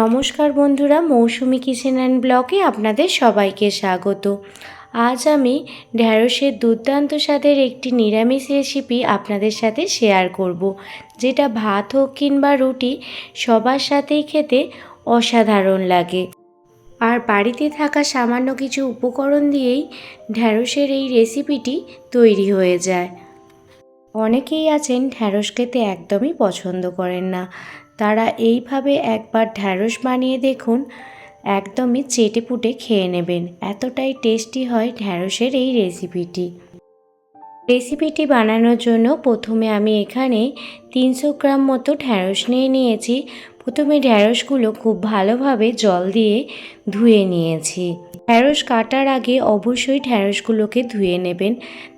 নমস্কার বন্ধুরা, মৌসুমি kitchen and ব্লগে আপনাদের সবাইকে স্বাগত। আজ আমি ঢ্যাঁড়সের দুর্দান্ত স্বাদের একটি নিরামিষ রেসিপি আপনাদের সাথে শেয়ার করব, যেটা ভাত হোক কিংবা রুটি, সবার সাথেই খেতে অসাধারণ লাগে। আর বাড়িতে থাকা সামান্য কিছু উপকরণ দিয়েই ঢ্যাঁড়সের এই রেসিপিটি তৈরি হয়ে যায়। অনেকেই আছেন ঢ্যাঁড়স খেতে একদমই পছন্দ করেন না। তারা এইভাবে একবার ঢ্যাঁড়স বানিয়ে দেখুন, একদমই চেটে পুটে খেয়ে নেবেন। এতটাই টেস্টি হয় ঢ্যাঁড়সের এই রেসিপিটি। রেসিপিটি বানানোর জন্য প্রথমে আমি এখানে তিনশো গ্রাম মতো ঢ্যাঁড়স নিয়ে নিয়েছি। প্রথমে ঢ্যাঁড়সগুলো খুব ভালোভাবে জল দিয়ে ধুয়ে নিয়েছি। ঢ্যাঁড়স কাটার আগে অবশ্যই ঢ্যাঁড়সগুলোকে ধুয়ে নেবেন।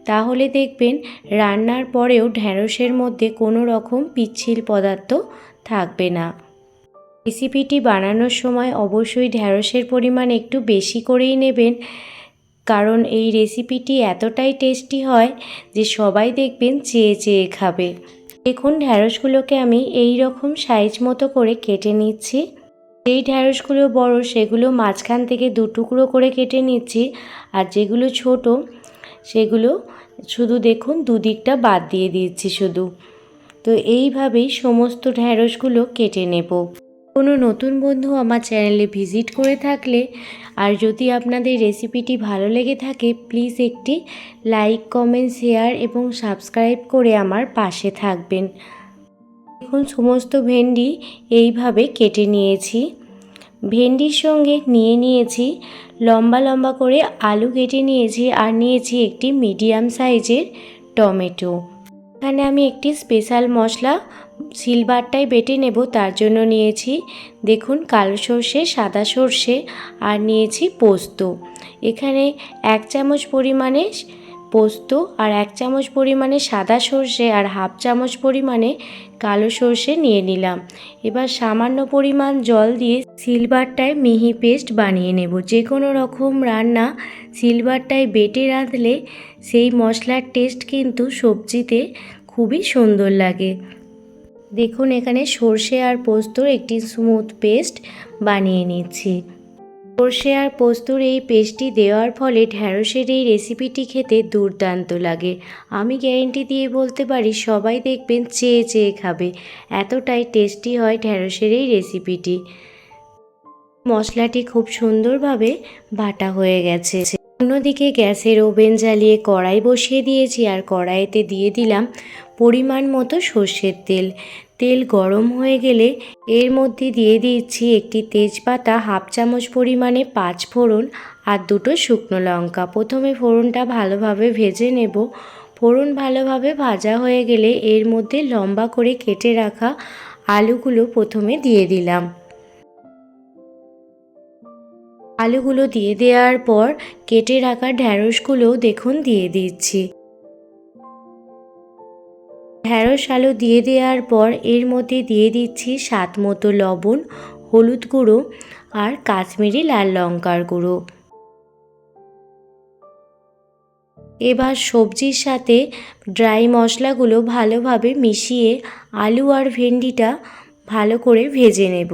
তাহলে দেখবেন রান্নার পরেও ঢ্যাঁড়সের মধ্যে কোনো রকম পিচ্ছিল পদার্থ থাকবে না। রেসিপিটি বানানোর সময় অবশ্যই ঢ্যাঁড়সের পরিমাণ একটু বেশি করেই নেবেন, কারণ এই রেসিপিটি এতটাই টেস্টি হয় যে সবাই দেখবেন চেয়ে চেয়ে খাবে। দেখুন ঢ্যাঁড়সগুলোকে আমি এই রকম সাইজ মতো করে কেটে নিচ্ছি। যেই ঢ্যাঁড়সগুলো বড়, সেগুলো মাঝখান থেকে দু টুকরো করে কেটে নিচ্ছি, আর যেগুলো ছোট, সেগুলো শুধু দেখুন দুদিকটা বাদ দিয়ে দিচ্ছি শুধু। তো এইভাবেই সমস্ত ঢ্যাঁড়সগুলো কেটে নেব। কোনো নতুন বন্ধু আমার চ্যানেলে ভিজিট করে থাকলে আর যদি আপনাদের রেসিপিটি ভালো লেগে থাকে, প্লিজ একটি লাইক, কমেন্ট, শেয়ার এবং সাবস্ক্রাইব করে আমার পাশে থাকবেন। এখন সমস্ত ভেন্ডি এইভাবে কেটে নিয়েছি। ভেন্ডির সঙ্গে নিয়ে নিয়েছি, লম্বা লম্বা করে আলু কেটে নিয়েছি আর নিয়েছি একটি মিডিয়াম সাইজের টমেটো। এখানে আমি একটি স্পেশাল মশলা সিলবারটাই বেটে নেব, তার জন্য নিয়েছি, দেখুন, কালো সর্ষে, সাদা সর্ষে, আর নিয়েছি পোস্ত। এখানে এক চামচ পরিমাণে পোস্ত আর এক চামচ পরিমাণে সাদা সর্ষে আর হাফ চামচ পরিমাণে কালো সর্ষে নিয়ে নিলাম। এবার সামান্য পরিমাণ জল দিয়ে সিলভারটায় মিহি পেস্ট বানিয়ে নেব। যে কোনো রকম রান্না সিলভারটায় বেটে রাঁধলে সেই মশলার টেস্ট কিন্তু সবজিতে খুবই সুন্দর লাগে। দেখুন, এখানে সর্ষে আর পোস্তর একটি স্মুথ পেস্ট বানিয়ে নিচ্ছি। সর্ষে আর পোস্তর এই পেস্টটি দেওয়ার ফলে ঢ্যাঁড়সের এই রেসিপিটি খেতে দুর্দান্ত লাগে। আমি গ্যারেন্টি দিয়ে বলতে পারি, সবাই দেখবেন চেয়ে চেয়ে খাবে। এতটাই টেস্টি হয় ঢ্যাঁড়সের এই রেসিপিটি মশলাটি খুব সুন্দরভাবে বাটা হয়ে গেছে। অন্যদিকে গ্যাসের ওভেন জ্বালিয়ে কড়াই বসিয়ে দিয়েছি আর কড়াইতে দিয়ে দিলাম পরিমাণ মতো সর্ষের তেল। তেল গরম হয়ে গেলে এর মধ্যে দিয়ে দিচ্ছি একটি তেজপাতা হাফ চামচ পরিমাণে পাঁচ ফোড়ন আর দুটো শুকনো লঙ্কা। প্রথমে ফোড়নটা ভালোভাবে ভেজে নেব। ফোড়ন ভালোভাবে ভাজা হয়ে গেলে এর মধ্যে লম্বা করে কেটে রাখা আলুগুলো প্রথমে দিয়ে দিলাম। আলুগুলো দিয়ে দেওয়ার পর কেটে রাখা ঢ্যাঁড়সগুলোও দেখুন দিয়ে দিচ্ছি। ঢ্যাঁড়স আলু দিয়ে দেওয়ার পর এর মধ্যে দিয়ে দিচ্ছি স্বাদ মতো লবণ, হলুদ গুঁড়ো আর কাশ্মীরি লাল লঙ্কার গুঁড়ো। এবার সবজির সাথে ড্রাই মশলাগুলো ভালোভাবে মিশিয়ে আলু আর ভেন্ডিটা ভালো করে ভেজে নেব।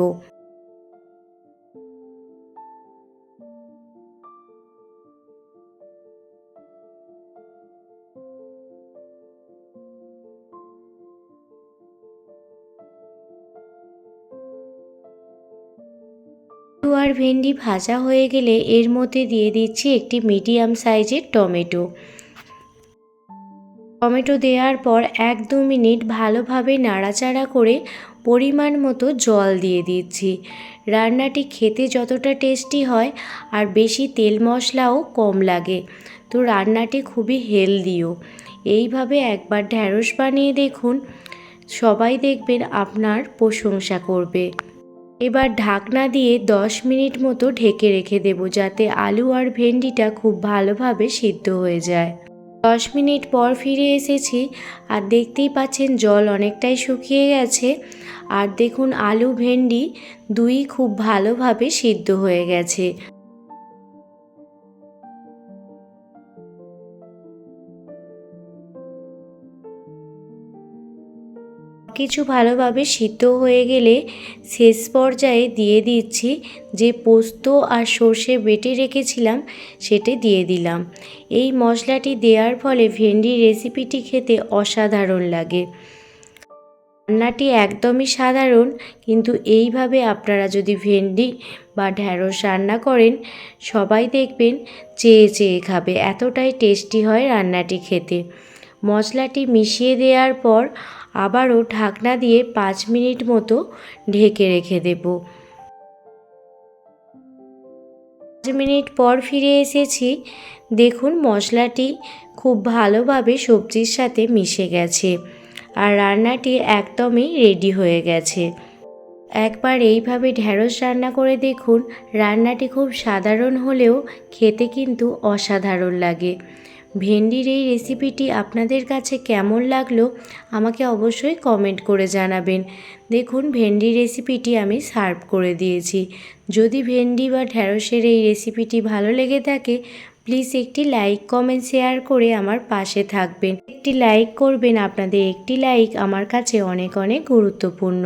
আলু আর ভেন্ডি ভাজা হয়ে গেলে এর মধ্যে দিয়ে দিচ্ছি একটি মিডিয়াম সাইজের টমেটো। টমেটো দেওয়ার পর এক দু মিনিট ভালোভাবে নাড়াচাড়া করে পরিমাণ মতো জল দিয়ে দিচ্ছি। রান্নাটি খেতে যতটা টেস্টি হয় আর বেশি তেল মশলাও কম লাগে। তো রান্নাটি খুবই হেলদিও। এইভাবে একবার ঢ্যাঁড়স বানিয়ে দেখুন। সবাই দেখবেন আপনার প্রশংসা করবে। এবার ঢাকনা দিয়ে দশ মিনিট মতো ঢেকে রেখে দেব যাতে আলু আর ভেন্ডিটা খুব ভালোভাবে সিদ্ধ হয়ে যায়। দশ মিনিট পর ফিরে এসেছি আর দেখতেই পাচ্ছেন জল অনেকটাই শুকিয়ে গেছে। আর দেখুন আলু, ভেন্ডি দুই খুব ভালোভাবে সিদ্ধ হয়ে গেছে। কিছু ভালোভাবে সিদ্ধ হয়ে গেলে শেষ পর্যায়ে দিয়ে দিচ্ছি যে পোস্ত আর সর্ষে বেটে রেখেছিলাম, সেটি দিয়ে দিলাম। এই মশলাটি দেওয়ার ফলে ভেন্ডির রেসিপিটি খেতে অসাধারণ লাগে। রান্নাটি একদমই সাধারণ, কিন্তু এইভাবে আপনারা যদি ভেন্ডি বা ঢ্যাঁড়স রান্না করেন, সবাই দেখবেন চেয়ে চেয়ে খাবে, এতটাই টেস্টি হয় রান্নাটি খেতে। মশলাটি মিশিয়ে দেওয়ার পর আবারও ঢাকনা দিয়ে পাঁচ মিনিট মতো ঢেকে রেখে দেব। পাঁচ মিনিট পর ফিরে এসেছি। দেখুন মশলাটি খুব ভালোভাবে সবজির সাথে মিশে গেছে আর রান্নাটি একদমই রেডি হয়ে গেছে। একবার এইভাবে ঢ্যাঁড়স রান্না করে দেখুন, রান্নাটি খুব সাধারণ হলেও খেতে কিন্তু অসাধারণ লাগে। ভেন্ডির এই রেসিপিটি আপনাদের কাছে কেমন লাগল, আমাকে অবশ্যই কমেন্ট করে জানাবেন। দেখুন ভেন্ডি রেসিপিটি আমি সার্ভ করে দিয়েছি। যদি ভেন্ডি বা ঢ্যাঁড়সের এই রেসিপিটি ভালো লেগে থাকে প্লিজ একটি লাইক কমেন্ট শেয়ার করে আমার পাশে থাকবেন। একটি লাইক করবেন আপনাদের একটি লাইক আমার কাছে অনেক অনেক গুরুত্বপূর্ণ।